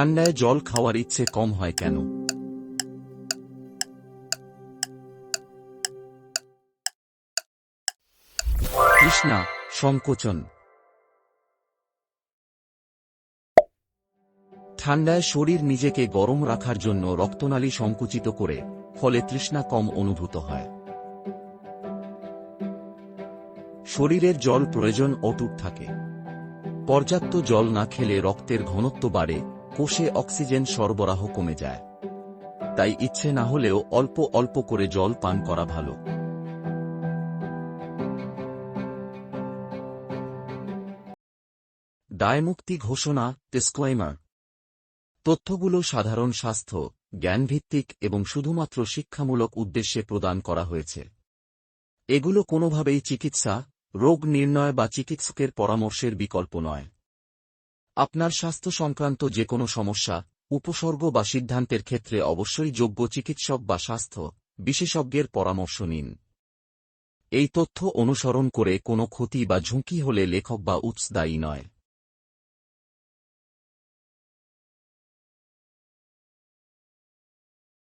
ঠান্ডায় জল খাওয়ার ইচ্ছে কম হয় কেন? তৃষ্ণা, সংকোচন। ঠান্ডায় শরীর নিজেকে গরম রাখার জন্য রক্তনালী সংকুচিত করে, ফলে তৃষ্ণা কম অনুভূত হয়। শরীরের জল প্রয়োজন অটুট থাকে। পর্যাপ্ত জল না খেলে রক্তের ঘনত্ব বাড়ে কোষে অক্সিজেন সরবরাহ কমে যায়। তাই ইচ্ছে না হলেও অল্প অল্প করে জল পান করা ভালো। দায়মুক্তি ঘোষণা ডিসক্লাইমার তথ্যগুলো সাধারণ স্বাস্থ্য, জ্ঞানভিত্তিক এবং শুধুমাত্র শিক্ষামূলক উদ্দেশ্যে প্রদান করা হয়েছে। এগুলো কোনোভাবেই চিকিৎসা, রোগ নির্ণয় বা চিকিৎসকের পরামর্শের বিকল্প নয়। আপনার স্বাস্থ্য সংক্রান্ত যে কোনো সমস্যা, উপসর্গ বা সিদ্ধান্তের ক্ষেত্রে অবশ্যই যোগ্য চিকিৎসক বা স্বাস্থ্য বিশেষজ্ঞের পরামর্শ নিন। এই তথ্য অনুসরণ করে কোনো ক্ষতি বা ঝুঁকি হলে লেখক বা উৎস দায়ী নয়।